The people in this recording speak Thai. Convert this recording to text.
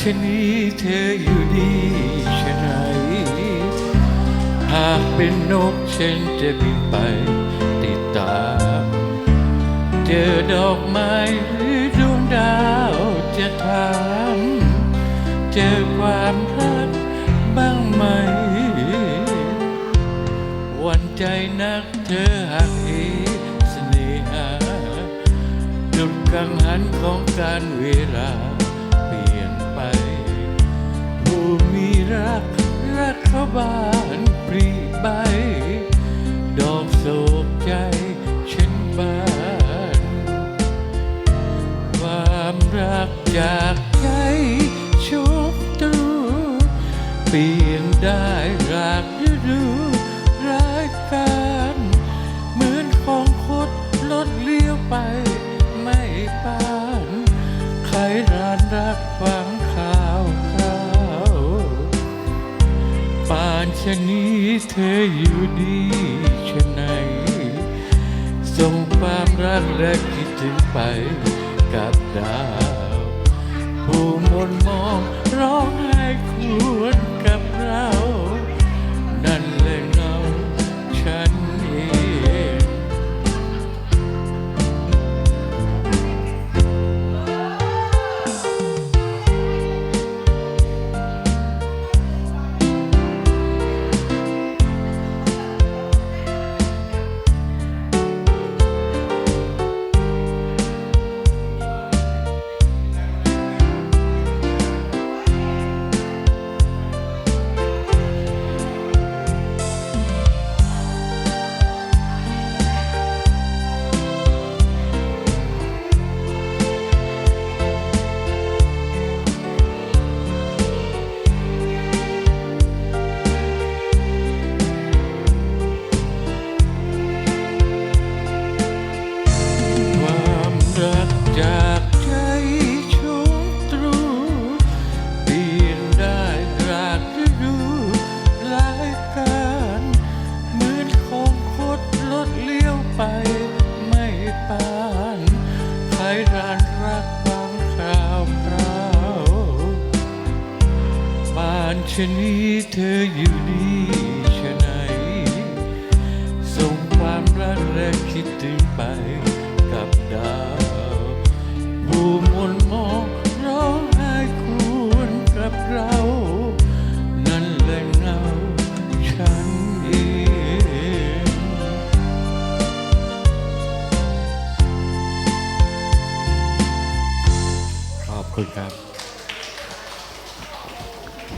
ชนี้เธออยู่ดีชะไหนหากเป็นนกฉันจะบินไปติดตาม เจอดอกไม้หรือดวงดาวจะถามเจอความรักบ้างไหม วันใจนักเธอหักเหเสน่หา ดุดกังหันของการเวลา รักจากใจชุบตูเปลี่ยนได้รากฤดูรายการเหมือนของคดลดเลี้ยวไปไม่ปานใครรานรักฟังข่าวข่าวป่านชะนี้เธออยู่ดีชะไหนส่งความรักและคิดถึงไปกับดาวานชนี้เธออยู่ดีชะไหนส่งความรักและคิดถึงไปกับดาวผู้มนมองร้องไห้ควรกับเรา นั่นแหละเงาฉันเองขอบคุณครับ